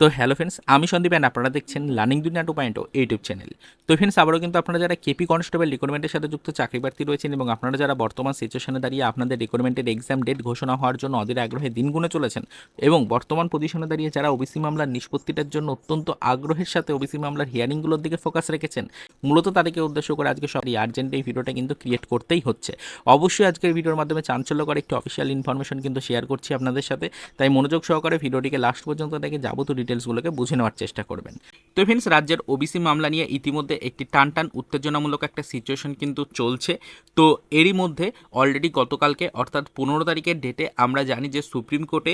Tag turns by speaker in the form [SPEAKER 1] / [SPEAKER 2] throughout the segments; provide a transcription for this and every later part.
[SPEAKER 1] তো hello friends আমি Sandeep and আপনারা দেখছেন learning Duniya two point YouTube channel তো ফ্রেন্ডস আবারও কিন্তু আপনারা যারা কেপি কনস্টেবল রিক্রুটমেন্টের সাথে যুক্ত চাকরি প্রার্থী রয়েছেন এবং আপনারা যারা বর্তমান সিচুয়েশনে দাঁড়িয়ে আপনাদের রিক্রুটমেন্টের এক্সাম ডেট ঘোষণা হওয়ার জন্য অধীর আগ্রহে দিন গুনে চলেছেন এবং বর্তমান পজিশনে দাঁড়িয়ে যারা ওবিসি মামলার নিষ্পত্তিটার জন্য অত্যন্ত আগ্রহের সাথে ওবিসি মামলার হিয়ারিংগুলোর দিকে ফোকাস রেখেছেন, মূলত তাদেরকে উদ্দেশ্য করে আজকে সব আর্জেন্ট এই ভিডিওটা কিন্তু ক্রিয়েট করতেই হচ্ছে। অবশ্যই আজকের ভিডিওর মাধ্যমে চাঞ্চল্যকর একটি অফিসিয়াল ইনফরমেশন কিন্তু শেয়ার করছি আপনাদের সাথে। তাই মনোযোগ সহকারে ভিডিওটিকে লাস্ট পর্যন্ত দেখে যাবতীয় ডিটেলসগুলোকে বুঝে নেওয়ার চেষ্টা করবেন। তো ফ্রেন্ডস রাজ্যের ওবিসি মামলা নিয়ে ইতিমধ্যে একটি টান টান উত্তেজনামূলক একটা সিচুয়েশন কিন্তু চলছে। তো এরই মধ্যে অলরেডি গতকালকে অর্থাৎ পনেরো তারিখের ডেটে আমরা জানি যে সুপ্রিম কোর্টে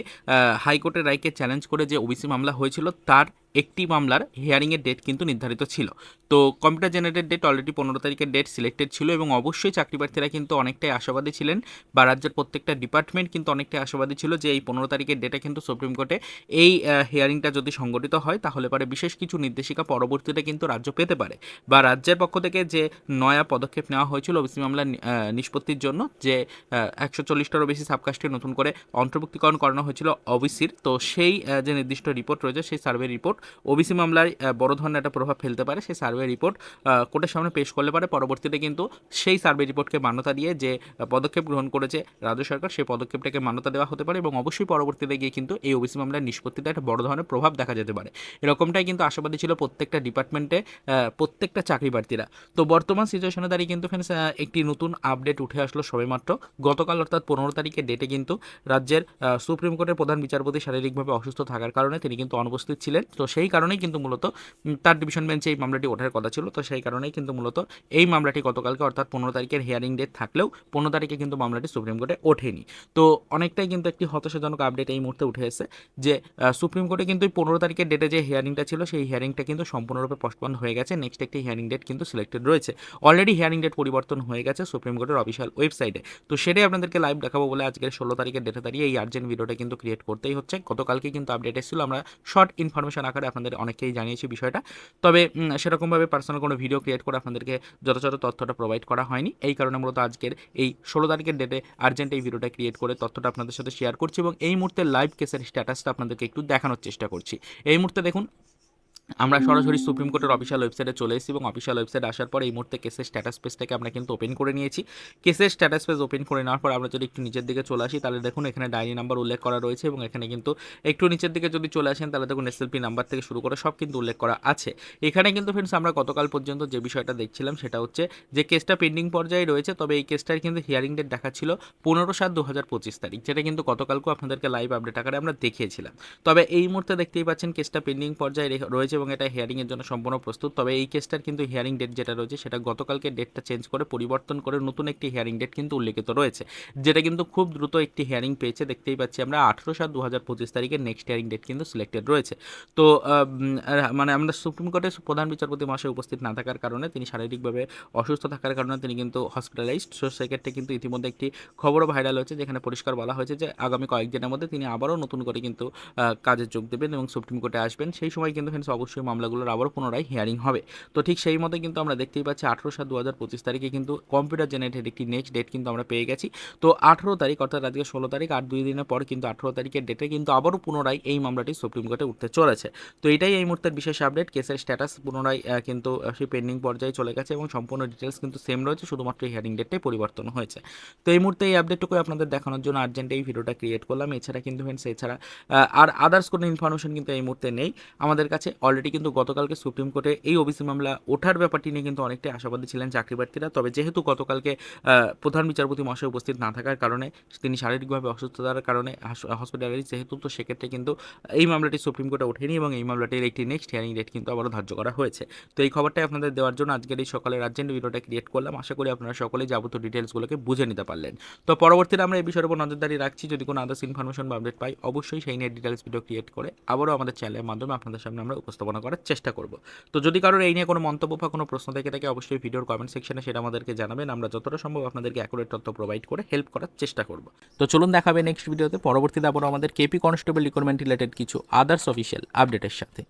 [SPEAKER 1] হাইকোর্টের রায়কে চ্যালেঞ্জ করে যে ওবিসি মামলা হয়েছিল, তার একটি মামলার হিয়ারিংয়ের ডেট কিন্তু নির্ধারিত ছিল। তো কম্পিউটার জেনারেটেড ডেট অলরেডি পনেরো তারিখের ডেট সিলেক্টেড ছিল এবং অবশ্যই চাকরি প্রার্থীরা কিন্তু অনেকটাই আশাবাদী ছিলেন বা রাজ্যের প্রত্যেকটা ডিপার্টমেন্ট কিন্তু অনেকটাই আশাবাদী ছিল যে এই পনেরো তারিখের ডেটে কিন্তু সুপ্রিম কোর্টে এই হিয়ারিংটা যদি সংগঠিত হয়, তাহলে পরে বিশেষ কিছু নির্দেশিকা পরবর্তীতে কিন্তু রাজ্য পেতে পারে। বা রাজ্যের পক্ষ থেকে যে নয়া পদক্ষেপ নেওয়া হয়েছিল ওবিসি মামলা নিষ্পত্তির জন্য যে একশো চল্লিশটারও বেশি সাবকাস্টে নতুন করে অন্তর্ভুক্তিকরণ করানো হয়েছিল ওবিসির, তো সেই যে নির্দিষ্ট রিপোর্ট রয়েছে, সেই সার্ভে রিপোর্ট ওবিসি মামলায় বড় ধরনের একটা প্রভাব ফেলতে পারে, সেই সার্ভে রিপোর্ট কোর্টের সামনে পেশ করলে পারে। পরবর্তীতে কিন্তু সেই সার্ভে রিপোর্টকে মান্যতা দিয়ে যে পদক্ষেপ গ্রহণ করেছে রাজ্য সরকার, সেই পদক্ষেপটাকে মান্যতা দেওয়া হতে পারে এবং অবশ্যই পরবর্তীতে গিয়ে কিন্তু এই ওবিসি মামলার নিষ্পত্তিতে একটা বড় ধরনের প্রভাব দেখা যেতে পারে। এরকমটাই কিন্তু আশাবাদী ছিল প্রত্যেকটা ডিপার্টমেন্টে প্রত্যেকটা চাকরি প্রার্থীরা তো বর্তমান সিচুয়েশনে দাঁড়িয়ে কিন্তু ফ্রেন্ডস একটি নতুন আপডেট উঠে আসলো সবেমাত্র। গতকাল অর্থাৎ পনেরো তারিখের ডেটে কিন্তু রাজ্যের সুপ্রিম কোর্টের প্রধান বিচারপতি শারীরিকভাবে অসুস্থ থাকার কারণে তিনি কিন্তু অনুপস্থিত ছিলেন। তো সেই কারণেই কিন্তু মূলত তার ডিভিশন বেঞ্চে এই মামলাটি ওঠার কথা ছিল। তো সেই কারণেই কিন্তু মূলত এই মামলাটি গতকালকে অর্থাৎ পনেরো তারিখের হিয়ারিং ডেট থাকলেও পনেরো তারিখে কিন্তু মামলাটি সুপ্রিম কোর্টে ওঠেনি। তো অনেকটাই কিন্তু একটি হতাশাজনক আপডেট এই মুহূর্তে উঠে এসেছে যে সুপ্রিম কোর্টে কিন্তু পনেরো তারিখের ডেটে যে হিয়ারিংটা ছিল, সেই হিয়ারিংটা কিন্তু সম্পূর্ণরূপে পোস্টপন হয়ে গেছে। নেক্সট একটি হিয়ারিং ডেট কিন্তু সিলেক্টেড রয়েছে। অলরেডি হিয়ারিং ডেট পরিবর্তন হয়ে গেছে সুপ্রিম কোর্টের অফিসিয়াল ওয়েবসাইটে তো সেটাই আপনাদেরকে লাইভ দেখাবো বলে আজকের ষোলো তারিখের ডেটে দাঁড়িয়ে এই আর্জেন্ট ভিডিওটা কিন্তু ক্রিয়েট করতেই হচ্ছে। গতকালকে কিন্তু আপডেট এসেছিল। আমরা শর্ট ইনফরমেশন আকারে আপনাদের অনেকেই জানিয়েছি বিষয়টা। তবে সেরকমভাবে পার্সোনাল কোনো ভিডিও ক্রিয়েট করে আপনাদেরকে যথাযথ তথ্যটা প্রোভাইড করা হয়নি। এই কারণে মূলত আজকের এই ষোলো তারিখের ডেটে আর্জেন্ট এই ভিডিওটা ক্রিয়েট করে তথ্যটা আপনাদের সাথে শেয়ার করছি এবং এই মুহূর্তে লাইভ কেসের স্ট্যাটাসটা আপনাদেরকে একটু দেখানোর চেষ্টা করছি। এই মুহূর্তে দেখুন আমরা সরাসরি সুপ্রিম কোর্টের অফিসিয়াল ওয়েবসাইটে চলে এসেছি এবং অফিসিয়াল ওয়েবসাইটে আসার পর এই মুহূর্তে কেসের স্ট্যাটাস পেজটাকে আমরা কিন্তু ওপেন করে নিয়েছি। কেসের স্ট্যাটাস পেজ ওপেন করে নেওয়ার পর আমরা যদি একটু নিচের দিকে চলে আসি তাহলে দেখুন এখানে ডায়েরি নাম্বার উল্লেখ করা রয়েছে এবং এখানে কিন্তু একটু নিচের দিকে যদি চলে আসেন তাহলে দেখুন এসএলপি নাম্বার থেকে শুরু করে সব কিন্তু উল্লেখ করা আছে। এখানে কিন্তু ফ্রেন্ডস আমরা গতকাল পর্যন্ত যে বিষয়টা দেখছিলাম সেটা হচ্ছে যে কেসটা পেন্ডিং পর্যায়ে রয়েছে তবে এই কেসটার কিন্তু হিয়ারিং ডেট দেখাচ্ছিল পনেরো সাত দু হাজার পঁচিশ তারিখ যেটা কিন্তু গতকালকেও আপনাদেরকে লাইভ আপডেট আকারে আমরা দেখিয়েছিলাম। তবে এই মুহূর্তে দেখতেই পাচ্ছেন কেসটা পেন্ডিং পর্যায়ে রে- রয়েছে এবং এটা হিয়ারিংয়ের জন্য সম্পূর্ণ প্রস্তুত। তবে এই কেসটার কিন্তু হিয়ারিং ডেট যেটা রয়েছে, সেটা গতকালকে ডেটটা চেঞ্জ করে, পরিবর্তন করে নতুন একটি হিয়ারিং ডেট কিন্তু উল্লেখিত রয়েছে, যেটা কিন্তু খুব দ্রুত একটি হিয়ারিং পেয়েছে। দেখতেই পাচ্ছি আমরা আঠেরো সাত দু হাজার পঁচিশ তারিখে নেক্সট হিয়ারিং ডেট কিন্তু সিলেক্টেড রয়েছে। তো মানে আমরা সুপ্রিম কোর্টের প্রধান বিচারপতি মাসে উপস্থিত না থাকার কারণে, তিনি শারীরিকভাবে অসুস্থ থাকার কারণে তিনি কিন্তু হসপিটালাইজড সো সেক্ষেত্রে কিন্তু ইতিমধ্যে একটি খবরও ভাইরাল হয়েছে, যেখানে পরিষ্কার বলা হয়েছে যে আগামী কয়েকদিনের মধ্যে তিনি আবারও নতুন করে কিন্তু কাজে যোগ দেবেন এবং সুপ্রিম কোর্টে আসবেন। সেই সময় কিন্তু অবশ্যই মামলাগুলোর আবার পুনরায় হিয়ারিং হবে। তো ঠিক সেই মতো কিন্তু আমরা দেখতেই পাচ্ছি আঠেরো সাত দু হাজার পঁচিশ তারিখে কিন্তু কম্পিউটার জেনারেটেড একটি নেক্সট ডেট কিন্তু আমরা পেয়ে গেছি। তো আঠেরো তারিখ অর্থাৎ আজকে ষোলো তারিখ আর দুই দিনের পর কিন্তু আঠেরো তারিখের ডেটে কিন্তু আবারও পুনরায় এই মামলাটি সুপ্রিম কোর্টে উঠতে চলেছে। তো এটাই এই মুহূর্তের বিশেষ আপডেট কেসের স্ট্যাটাস পুনরায় কিন্তু সেই পেন্ডিং পর্যায়ে চলে গেছে এবং সম্পূর্ণ ডিটেলস কিন্তু সেম রয়েছে, শুধুমাত্র হিয়ারিং ডেটটাই পরিবর্তন হয়েছে। তো এই মুহূর্তে এই আপডেটটুকু আপনাদের দেখানোর জন্য আর্জেন্ট এই ভিডিওটা ক্রিয়েট করলাম। এছাড়া কিন্তু ফ্রেন্ডস এছাড়া আর আদার্স কোনো ইনফরমেশন কিন্তু এই মুহূর্তে নেই। আমাদের কাছে অলরেডি কিন্তু গতকালকে সুপ্রিম কোর্টে এই ওবিসি মামলা ওঠার ব্যাপারটি নিয়ে কিন্তু অনেকটাই আশাবাদী ছিলেন চাকরি প্রার্থীরা তবে যেহেতু গতকালকে প্রধান বিচারপতি মহাশয় উপস্থিত না থাকার কারণে, তিনি শারীরিকভাবে অসুস্থতার কারণে হসপিটালাইজ যেহেতু, তো সেক্ষেত্রে কিন্তু এই মামলাটি সুপ্রিম কোর্টে ওঠেনি এবং এই মামলাটির একটি নেক্সট হিয়ারিং ডেট কিন্তু আবারও ধার্য করা হয়েছে। তো এই খবরটাই আপনাদের দেওয়ার জন্য আজকের এই সকালের রাজ্যের ভিডিওটা ক্রিয়েট করলাম। আশা করি আপনারা সকলেই যাবতীয় ডিটেলসগুলোকে বুঝে নিতে পারলেন। তো পরবর্তীতে আমরা এই বিষয়ের উপর নজরদারি রাখছি। যদি কোনো আদার্স ইনফরমেশন বা আপডেট পাই, অবশ্যই সেই নিয়ে ডিটেলস ভিডিও ক্রিয়েট করে আবারও আমাদের চ্যানেলের মাধ্যমে আপনাদের সামনে আমরা উপস্থাপনা করার চেষ্টা করব। তো যদি কারোর এই নিয়ে কোনো মন্তব্য বা কোনো প্রশ্ন থেকে থাকে, অবশ্যই ভিডিওর কমেন্ট সেকশনে সেটা আমাদেরকে জানাবেন। আমরা যতটা সম্ভব আপনাদেরকে অ্যাকুরেট তথ্য প্রোভাইড করে হেল্প করার চেষ্টা করব। তো চলুন দেখাবে নেক্সট ভিডিওতে পরবর্তীতে আবারও আমাদের কেপি কনস্টেবল রিক্রুটমেন্ট রিলেটেড কিছু আদার্স অফিসিয়াল আপডেটের সাথে।